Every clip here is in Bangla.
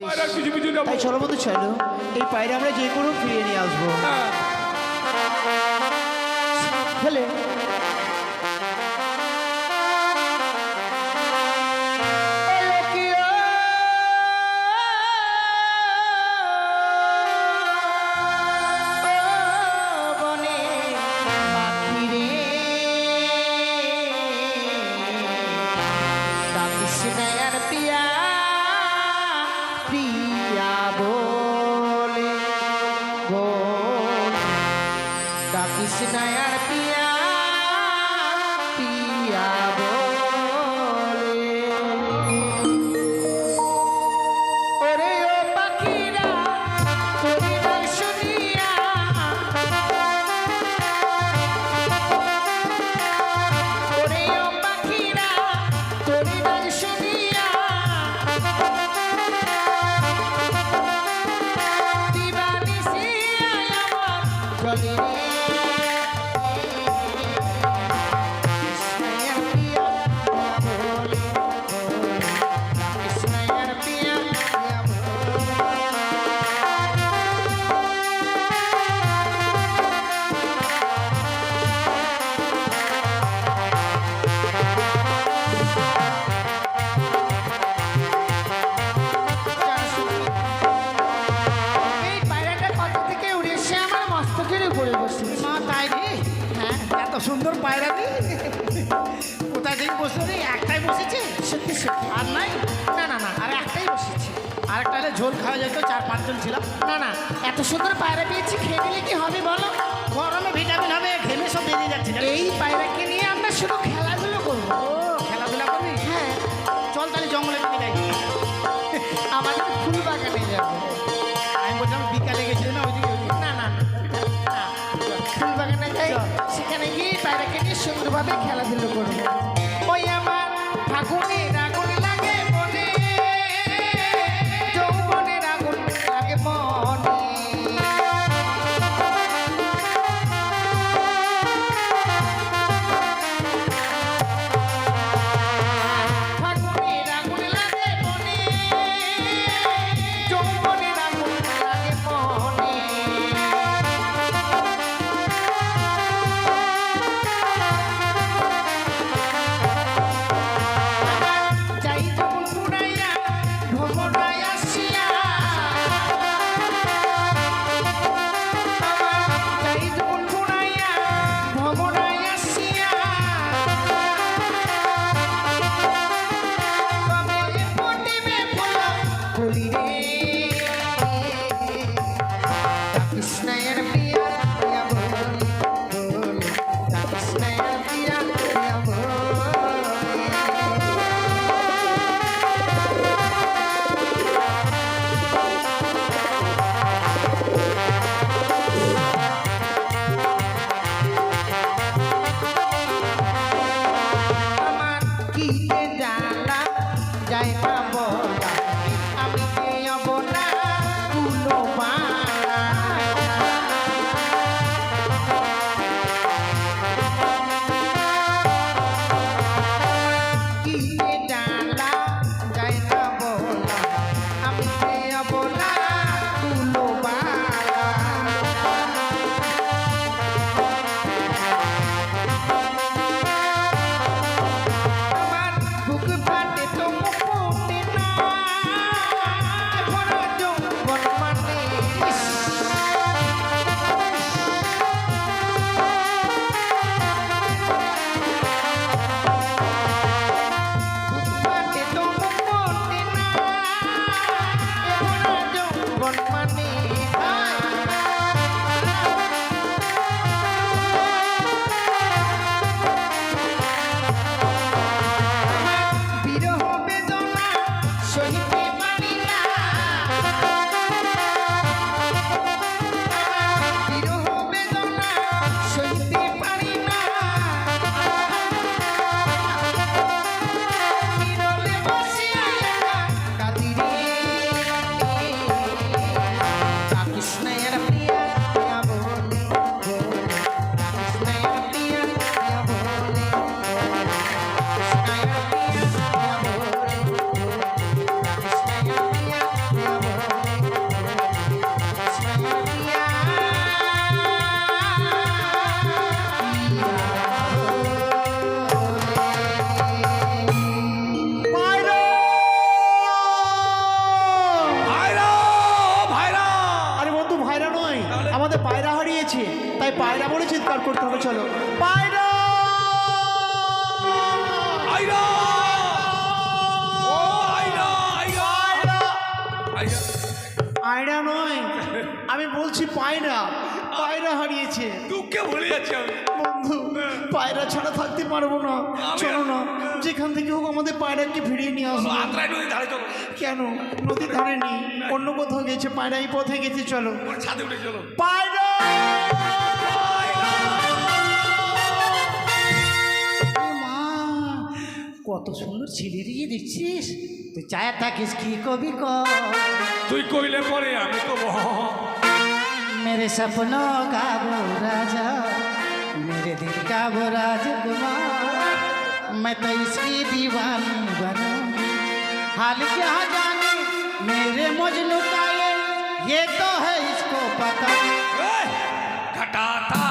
তাই চলো চলো। এই পায়রা আমরা যে কোনো ফিরিয়ে নিয়ে আসব। হ্যালো। সুন্দর পায়রা রে কোথায় থেকে বসে রে? একটাই বসেছে? সত্যি সত্যি। আর নাই? না না না, আর একটাই বসেছে। আর একটা ঝোল খাওয়া যেত, চার পাঁচজন ছিলাম। না না, এত সুন্দর পায়রা পেয়েছি, খেয়ে নিলে কি হবে বলো? গরমে ভিটামিন হবে, ঘেমে সব বেরিয়ে যাচ্ছে এই পায়রা খেলাধুলো করবে পায়রা করতে হবে চলো। পায়রা! আয়রা নয় আমি বলছি পায়রা। পায়রা হারিয়েছে। দুঃখে ভুলে যাচ্ছি আমি। বন্ধু পায়রা ছাড়া থাকতে পারব না। চলো না যেখান থেকে হোক আমাদের পায়রাকে ফিরিয়ে নিয়ে আসব। আত্রাই নদীর ধারে চলো। কেন? নদীর ধারে নেই অন্য কোথাও গেছে পায়রা এই পথে গেছে চলো। ছাদে উঠে চলো। পায়রা! কত সুন্দর ছিলি দিয়ে দেখছিস তুই চায় থাকিস কি কবি ক তুই কইলে পরে আমি তো मेरे सपनों का वो राजा मेरे दिल का वो राजकुमार मैं तो इसकी दीवानी बनूंगी हाल क्या जाने मेरे मजनू का ये ये तो है इसको पता ঘাটাতা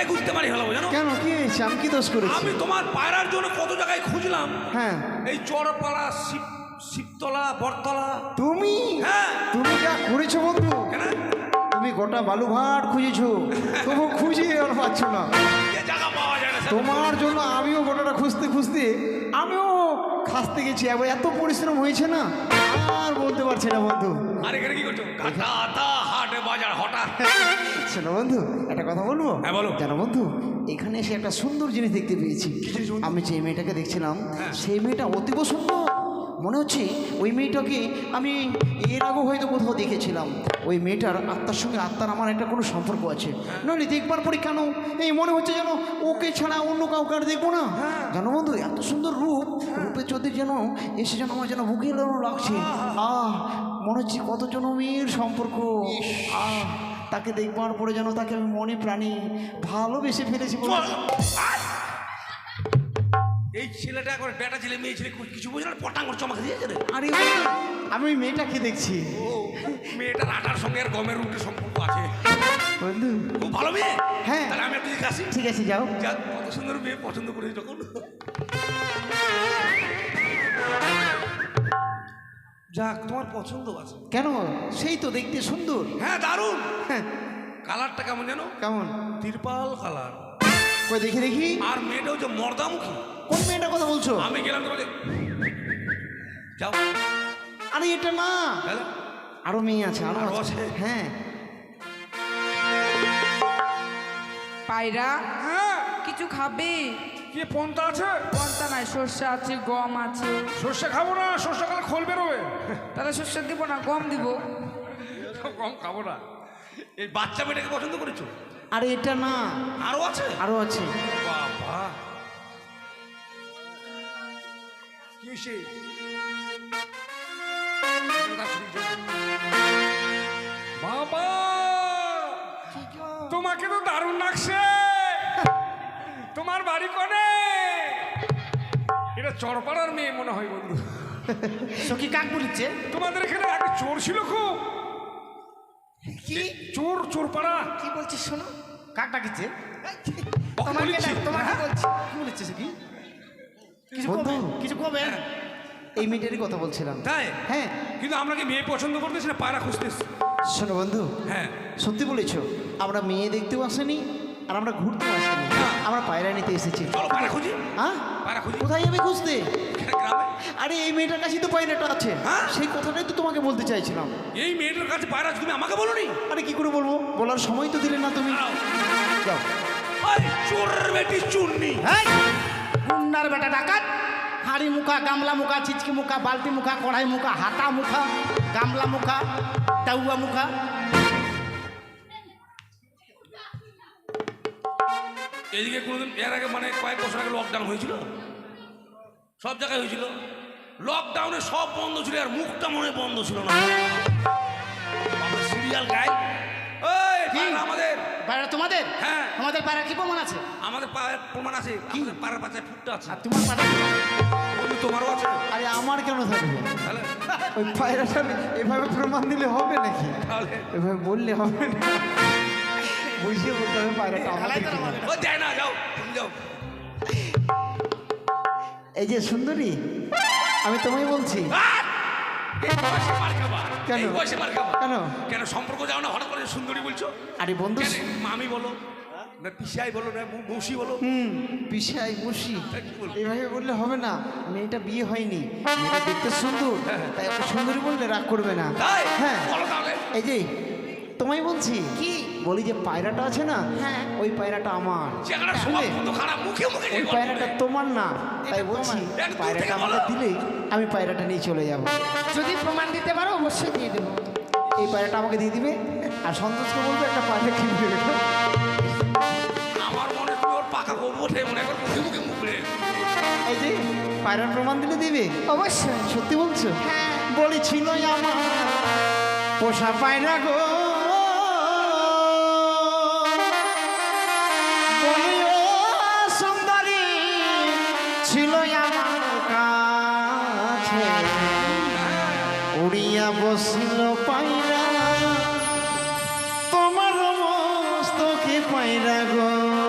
ঘুরে ঘুরতে পারি হলো জানো? কেন? কি হয়েছে? আমি কি দোষ করেছি? আমি তোমার পায়রার জন্য কত জায়গায় খুঁজলাম? হ্যাঁ। এই চড়পাড়া শিব শিবতলা বটতলা। তুমি? হ্যাঁ। তুমি যা করেছ বন্ধু তুমি গোটা বালুঘাট খুঁজেছো তবু খুঁজে আর পাচ্ছ না। তোমার জন্য আমিও গোটাটা খুঁজতে খুঁজতে আমিও খাসতে গেছি। এত পরিশ্রম হয়েছে না? আর বলতে পারছি না বন্ধু। আর এখানে কি করছ? বাজার হঠাৎ। শোনো বন্ধু একটা কথা বলব? হ্যাঁ, বলো। জানো বন্ধু এখানে এসে একটা সুন্দর জিনিস দেখতে পেয়েছি। আমি যে মেয়েটাকে দেখছিলাম হ্যাঁ। সেই মেয়েটা অতীব সুন্দর। মনে হচ্ছে ওই মেয়েটাকে আমি এর আগেও হয়তো কোথাও দেখেছিলাম। ওই মেয়েটার আত্মার সঙ্গে আত্মার আমার একটা কোনো সম্পর্ক আছে। হ্যাঁ। নইলে দেখবার পরে কেন? এই মনে হচ্ছে যেন ওকে ছাড়া অন্য কাউকে আর দেখব না। হ্যাঁ। জানো বন্ধু এত সুন্দর রূপ রূপের চোদ্দের যেন এসে যেন আমার যেন বুকে লাগছে। আহ মনে হচ্ছে কত জনমের সম্পর্ক। আহ তাকে দেখবার পরে যেন তাকে আমি মনে প্রাণী ভালোবেসে ফেলেছি এই ছেলেটা একবার বেটা ছেলে মেয়ে ছেলে কিছু বোঝে না? পটাং করে চমাকে দিয়েছে রে? আরে আমি ওই মেয়েটাকে দেখছি। ও মেয়েটার আটার সঙ্গে আর গমের রুটির সম্পর্ক আছে। বন্ধু। খুব ভালো মেয়ে? হ্যাঁ। তাহলে আমি একটু আসি। ঠিক আছে যাও। যাক কত সুন্দর মেয়ে পছন্দ করেছি যখন। যাক তোমার পছন্দ আছে। কেন? সেই তো দেখতে সুন্দর। হ্যাঁ দারুণ। হ্যাঁ। কালারটা কেমন জানো কেমন? তিরপাল কালার। কই দেখি দেখি। আর মেয়েটা হচ্ছে মর্দামুখী। কোন মেয়েটার কথা বলছো? আমি গেলাম তোমাদের যাও। আরে এটা না। আরও মেয়ে আছে আরও আছে? হ্যাঁ। পায়রা হ্যাঁ। কিছু খাবে? কি পন্তা আছে? পন্তা নাই সর্ষে আছে গম আছে। সর্ষে খাব না সর্ষে খালে খোল বেরোবে। তাহলে সর্ষে দিব না গম দিব। কম খাব না। এই বাচ্চা মেয়েটাকে পছন্দ করেছ? আরে এটা না। আরও আছে? আরও আছে। বাবা। কি সে? বাবা! তোমাকে তো দারুণ লাগছে। তোমার বাড়ি কোনে? এটা চরপাড়ার মেয়ে মনে হয় বন্ধু। সখী কাক বলিচ্ছে তোমাদের এখানে আগে চোর ছিল খুব। কি? চোর চোরপাড়া। কি বলছিস শোনো? কাক তোমাকে তোমাকে বলছি। কি বলেছে কিছু বন্ধু। কবে? কিছু কবে? এই মেয়েটারই কথা বলছিলাম। তাই? হ্যাঁ। কিন্তু আমরা কি মেয়ে পছন্দ করতেছি না পায়রা খুঁজতেছি শোনো বন্ধু। হ্যাঁ। সত্যি বলেছ আমরা মেয়ে দেখতেও আসেনি আর আমরা ঘুরতেও আসিনি। আমরা পায়রা নিতে এসেছি। চলো পায়রা খুঁজি। হ্যাঁ? পায়রা খুঁজি। কোথায় যাবে খুঁজতে? আরে এই মেয়েটার কাছেই তো পায়রাটা আছে। হ্যাঁ? সেই কথাটাই তো তোমাকে বলতে চাইছিলাম। এই মেয়েটার কাছে পায়রা তুমি আমাকে বলো নি আরে কি করে বলব? বলার সময় তো দিলে না তুমি। যাও। আরে চোরের বেটি চুন্নি। এই গুন্ডার বেটা ডাকাত। হাড়ি মুখা গামলা মুখা চিচকি মুখা বালতি মুখা কড়াই মুখা হাতা মুখা গামলা মুখা টাউয়া মুখা। এদিকে কোনোদিন এর আগে মানে কয়েক বছর আগে লকডাউন হয়েছিল। সব জায়গায় হয়েছিল। লকডাউনে সব বন্ধ ছিল আর মুখটা মনে বন্ধ ছিল না। সিরিয়াল গাই আমাদের। পায়রা তোমাদের? হ্যাঁ। তোমাদের পায়রা কি প্রমাণ আছে? আমাদের পায়ের প্রমাণ আছে। আমাদের পাড়ার পাচায় ফুটটা আছে। আর তোমার বন্ধু তোমারও আছে। আরে আমার কেন থাকবে? তাহলে? ওই পায়রাটা এভাবে প্রমাণ দিলে হবে নাকি? এভাবে বললে হবে না বুঝিয়ে বলতে হবে পায়রাটা আমাদের কিনা। ও দেয় না যাও তুমি যাও এই যে সুন্দরী আমি তোমায় বলছি আহ! এই বয়সে মার খাবা। কেন? এই বয়সে মার খাবা। কেন? কেন সম্পর্ক যাও না হঠাৎ করে সুন্দরী বলছো আরে বন্ধু কেন? মামি বলো না পিসাই বলো না মৌ- মৌসি বলো হুম পিসাই মুসি তাই কি বলব? বললে হবে না মেয়েটা বিয়ে হয়নি মেয়েটা দেখতে সুন্দর তাই ওকে সুন্দরী বললে রাগ করবে না তাই হ্যাঁ বলো তাহলে এই যে তোমায় বলছি কি বলি যে পায়রাটা আছে না হ্যাঁ। ওই পায়রাটা আমার। মুখে ওই পায়রাটা তোমার না। তাই বলছি পায়রাটা আমাকে দিলে আমি পায়রাটা নিয়ে চলে যাব। যদি প্রমাণ দিতে পারো অবশ্যই দিয়ে দেবো। এই পায়রাটা আমাকে দিয়ে দিবে আর সন্তোষকে বলবে একটা পায়রা কিনে দেবে আমার মনে পাকা মনে মুখে মুখে মুখ এই যে পায়রার প্রমাণ দিলে দিবে? অবশ্যই। সত্যি বলছো? হ্যাঁ। বলি ছিল আমার পোষা পায়রা গো। বসিল পায়রা। তোমার মস্তকে পাইরা গো।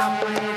সেই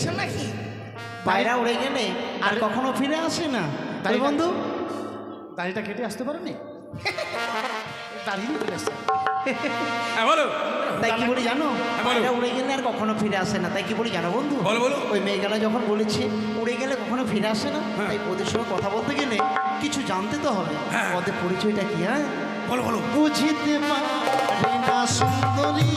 দেখছ নাকি? পায়রা উড়ে গেলে আর কখনো ফিরে আসে না। তাই বন্ধু? দাড়িটা কেটে আসতে পারেনি? হ্যাঁ বলো। তাই কি বলি জানো? হ্যাঁ, পায়রা উড়ে গেলে আর কখনো ফিরে আসে না। তাই কি বলি জানো বন্ধু? বলো, বলো। ওই মেয়েগুলো যখন বলেছে উড়ে গেলে কখনো ফিরে আসে না? তাই ওদের সঙ্গে কথা বলতে গেলে কিছু জানতে তো হবে। হ্যাঁ। ওদের পরিচয়টা কি হ্যাঁ? বলো বলো। বুঝিতে পারি না সুন্দরী।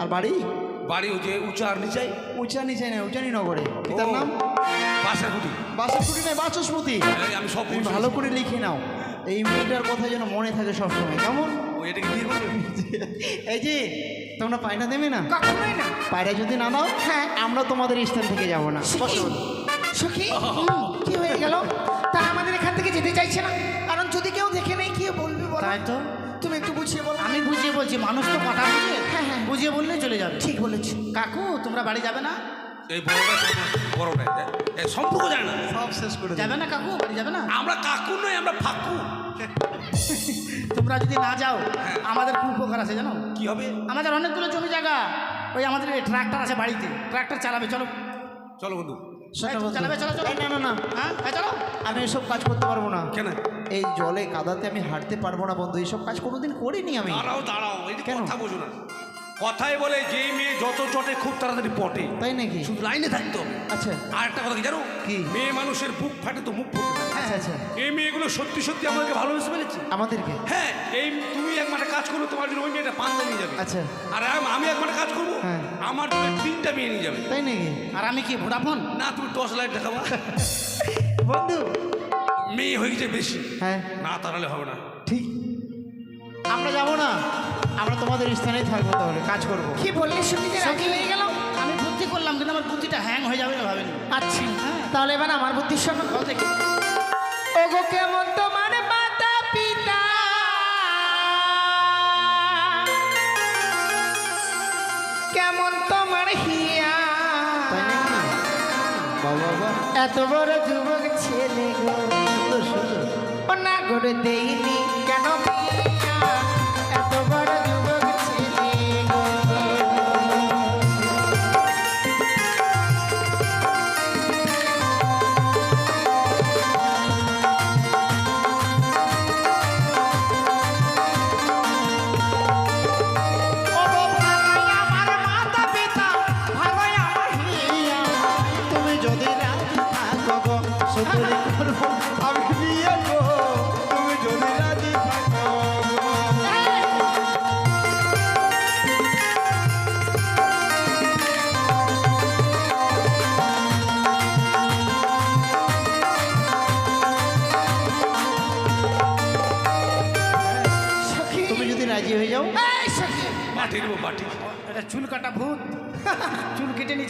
আর বাড়ি? বাড়ি হচ্ছে উঁচা আর নিচাই উচানি চাই না উচানি নগরে পিতার নাম? বাসার কুটি বাসস্পতি নয় বাচস্পতি। আমি সব ভালো করে লিখে নাও। এই মেয়েটার কথা যেন মনে থাকে সবসময় কেমন? এই যে তোমরা পায়না দেবে না? কখনোই না। পায়রা যদি না দাও হ্যাঁ। আমরা তোমাদের স্থান থেকে যাব না। সখী কি হয়ে গেল? তা আমাদের এখান থেকে যেতে চাইছে না। কারণ যদি কেউ দেখে নেই কি বলবে বলো? তাই তো। তুমি একটু বুঝিয়ে বলো। আমি বুঝিয়ে বলছি মানুষ তো কথা বুঝে হ্যাঁ, হ্যাঁ। বুঝিয়ে বললে চলে যাবে। ঠিক বলেছি। কাকু তোমরা বাড়ি যাবে না? এই বড়টা সম্পর্ক জানে না। সব শেষ করে যাবে না কাকু? বাড়ি যাবে না? আমরা কাকু নই আমরা ফাকু। তোমরা যদি না যাও আমাদের খুব উপকার আছে জানো? কি হবে? আমাদের অনেকগুলো জমি জায়গা। ওই আমাদের ট্রাক্টর আছে বাড়িতে। ট্রাক্টর চালাবে চলো। চলো বন্ধু। না না না। আমি এসব কাজ করতে পারব না। কেন? এই জলে কাদাতে আমি হাঁটতে পারব না বন্ধু। এইসব কাজ কোনোদিন করিনি আমি। দাঁড়াও দাঁড়াও কেন? কথা বোঝো না। কথাই বলে যে মেয়ে যত চটে খুব তাড়াতাড়ি পটে। তাই নাকি? শুধু লাইনে থাকতো আচ্ছা। আর একটা কথা কি জানো? কি? মেয়ে মানুষের বুক ফাটে তো মুখ ফুটে। আচ্ছা আচ্ছা। এই মেয়েগুলো সত্যি সত্যি আমাকে ভালোবেসে ফেলেছে? আমাদেরকে? হ্যাঁ এই তুমি কাজ করো তোমার জন্য ওই মেয়েটা পান্তা নিয়ে যাবে। আচ্ছা। আর আমি কাজ করব হ্যাঁ। আমার জন্য তিনটা মেয়ে নিয়ে যাবে। তাই নাকি? আর আমি কি ভোডাফোন? না তুমি টর্চ লাইট দেখাবা বন্ধু। মেয়ে হয়ে গেছে বেশি। হ্যাঁ। না তাড়ালে হবে না। ঠিক। আমরা যাব না। আমরা তোমাদের স্থানেই থাকব তাহলে কাজ করব। কি বললি হয়ে গেল আমি বুদ্ধি করলাম কিন্তু আমার বুদ্ধিটা হ্যাং হয়ে যাবে না ভাবেনি আচ্ছা তাহলে এবার আমার বুদ্ধি শোনো বল। দেখি কেমন তোমার তোমার এত বড় যুবক ছেলে গো না করে দেইনি কেন?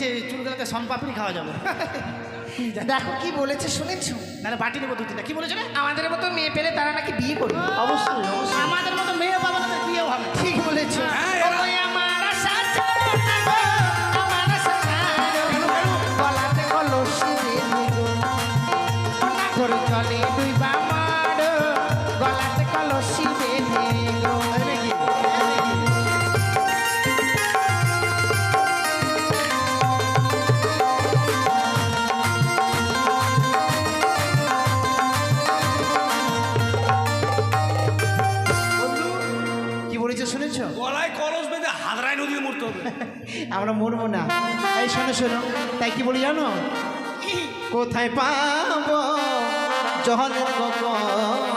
চুল কেটে নিচে চুল কাটাতে সনপাপড়ি খাওয়া যাবে। দেখো কি বলেছে শুনেছো নাহলে বাটি নেব দু তিনটা। কি বলেছে আমাদের মতো মেয়ে পেলে তারা নাকি বিয়ে করবে। অবশ্যই আমাদের মতো মেয়ে পাবো তাদের বিয়েও হবে ঠিক বলেছ। হ্যাঁ, আমার না। গলাতে কলসি না গলাতে কলসি আমরা মরবো না। এই শোনো শোনো তাই কি বলি জানো? কোথায় পাবো? জহরের গগন।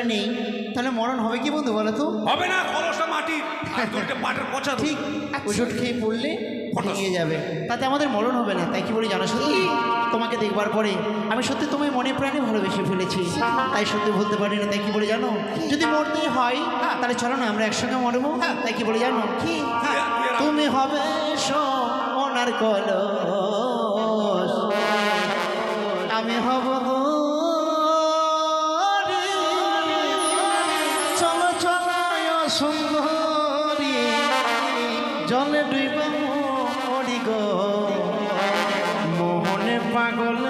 আমরা নেই তাহলে মরণ হবে কি বন্ধু বলো তো? হবে না কলসটা মাটির। আর দুটো পচা ঠিক ওষুধ খেয়ে পড়লে ভেঙে যাবে। তাতে আমাদের মরণ হবে না তাই কি বলি জানো? সত্যি তোমাকে দেখবার পরে আমি সত্যি তোমায় মনে প্রাণে ভালোবেসে ফেলেছি। তাই সত্যি বলতে পারি না তাই কি বলে জানো? যদি মরতেই হয় তাহলে চলো না আমরা একসঙ্গে মরবো। তাই কি বলে জানো? কি? তুমি হবে সোনার কলস। আমি হব সুন্দরী জলে ডুইব মরি গো। মোহনে পাগল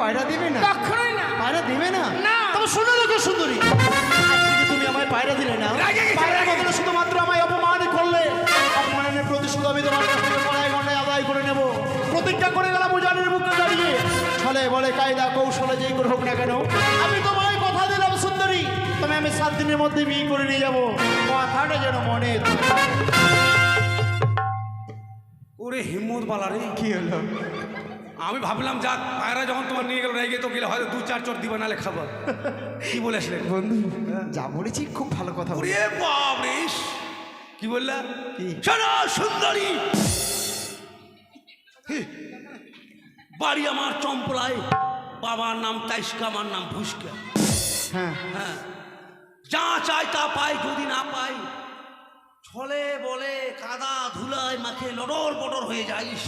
পায়রা দেবে না? কখনোই না। পায়রা দেবে না? না। তবে শোনো দেখো সুন্দরী। তুমি আমায় পায়রা দিলে না? পায়রা বদলে শুধুমাত্র আমায় অপমান করলে। অপমানের প্রতিশোধ আমি তোমার কাছ থেকে গড়ায় গড়ায় আদায় করে নেব। প্রতিজ্ঞা করে গেলাম উজানের মুখে দাঁড়িয়ে ছলে বলে কায়দা কৌশলে যেই করে হোক না কেন। আমি তোমায় কথা দিলাম সুন্দরী। তবে আমি সাত দিনের মধ্যে বিয়ে করে নিয়ে যাব। কথাটা যেন মনে ওরে হিম্মত বালা রে কি হলো? আমি ভাবলাম যা পায়রা যখন তোমার নিয়ে গেল রেগে তো গেলে হয়তো দু চার চট দিবে নালে খাবার কি বলেছিলে বন্ধু যা বলেছি খুব ভালো কথা। ওরে বাবরে! কি বললা? কি? শোনো সুন্দরী! বাড়ি আমার চম্পলায় বাবার নাম তাইস্কা আমার নাম ভুসকা। হ্যাঁ। হ্যাঁ। যা চাই তা পাই যদি না পাই ছলে বলে কাদা ধুলায় মাখে লড়র বড়র হয়ে যাইস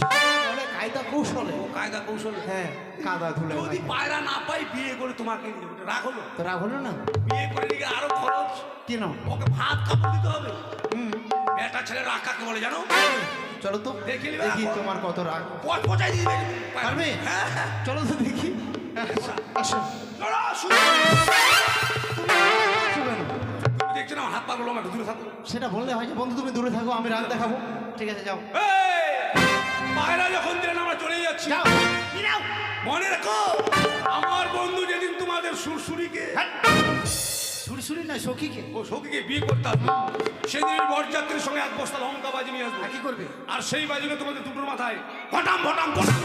বলে কায়দা কৌশলে। ও কায়দা কৌশল। হ্যাঁ কাদা ধুলে যদি পায়রা না পাই বিয়ে করে তোমাকে রাগ হলো? তো রাগ হলো না? বিয়ে করে নিয়ে আরও খরচ। কেন? ওকে ভাত কাপড় দিতে হবে। হুম। একটা ছেলে রাগ কাকে বলে জানো? চলো তো দেখি দেখি তোমার কত রাগ। পচ পচাই দিবে পারবে? হ্যাঁ। চলো তো দেখি। আসো। চলো, দেখছ না হাত পা গুলো আমার দূরে থাকো। সেটা বললে হয় যে বন্ধু তুমি দূরে থাকো আমি রাগ দেখাবো। ঠিক আছে যাও। পায়রা যখন দিলেন আমরা চলে যাচ্ছি। মনে রাখো আমার বন্ধু যেদিন তোমাদের সুরসুরিকে ছুরি ছুরি নয় সখীকে। ও সখীকে বিয়ে করতে আসবে। সেদিন বরযাত্রীর সঙ্গে এক বস্তা লঙ্কা বাজি নিয়ে আসবে। কি করবে? আর সেই বাজিকে তোমাদের দুটোর মাথায় ফটাম, ফটাম, ফটাম,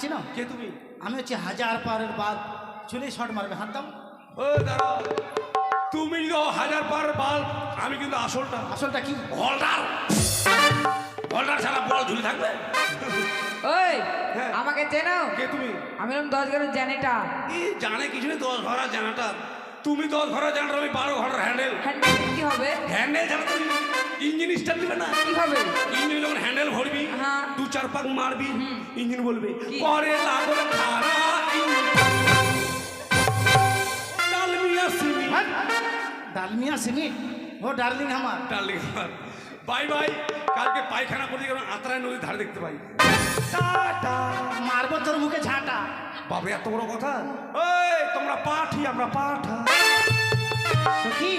চিনো কে তুমি? আমি হচ্ছে হাজার পারের বাদ চলে শট মারবে হাত দাও। ও দাঁড়াও। তুমি যদি হাজার পার বাল আমি কিন্তু আসলটা। আসলটা কি? হলদার হলদার ছাড়া বল ঝুলে থাকবে? ওই হ্যাঁ। আমাকে চেনো? কে তুমি? আমি হলাম দশ ঘরের জানিটা। এই জানে কিছু নেই দশ ঘরা জানাটা। তুমি দশ ঘরা জানাটা আমি বারো ঘরের হ্যান্ডেল হ্যান্ডেল কি হবে? হ্যান্ডেল ছাড়া তুমি ইঞ্জিন স্টার্ট দিবে না। কি হবে ইঞ্জিন যখন হ্যান্ডেল ভরবি হ্যাঁ। দু চার পাক মারবি ইঞ্জিন বলবে? পরে লাগবে খারা engine. Dalmia cement. Dalmia cement oh darling আমার ডার্লিং বাই বাই কালকে পায়খানা করে গেলাম আত্রায় নদীর ধারে দেখতে পাই। টাটা। মারবো তোর মুখে ঝাঁটা। বাবা এত বড় কথা? ওই তোমরা পাঠি আমরা পাঠা। সখী?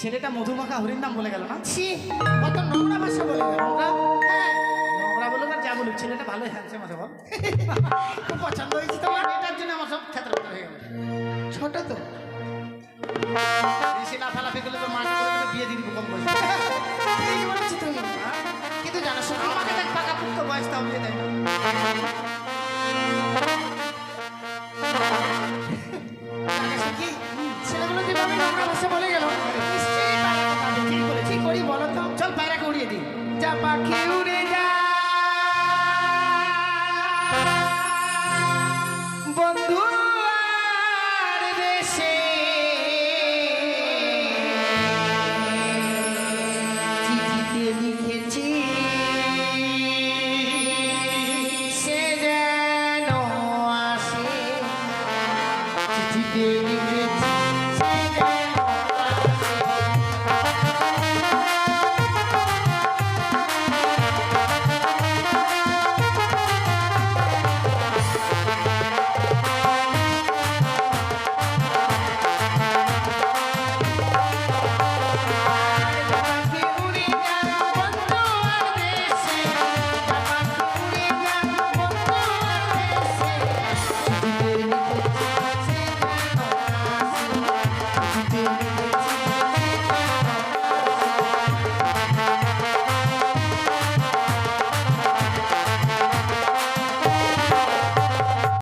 ছেলেটা মধুমাখা হরির নাম বলে গেল না? ছি কত নোংরা ভাষা বলে গেল নোংরা? হ্যাঁ। নোংরা বলুক আর যা বলুক ছেলেটা ভালো হ্যান্ডসেম আছে বল। খুব পছন্দ হয়েছে তোমার এটার জন্য আমার সব ক্ষেত্রে হয়ে গেল। ছোট তো। বেশি লাফালাফি করলে মাকে করে বিয়ে দিয়ে দিব কম তুমি। কিন্তু জানো শোনো আমাকে দেখ পাকা পুক্ত বয়স তাও বিয়ে দেয় কি? ছেলেগুলো যেভাবে নোংরা ভাষা বলে গেল যা পাখি উড়ে যা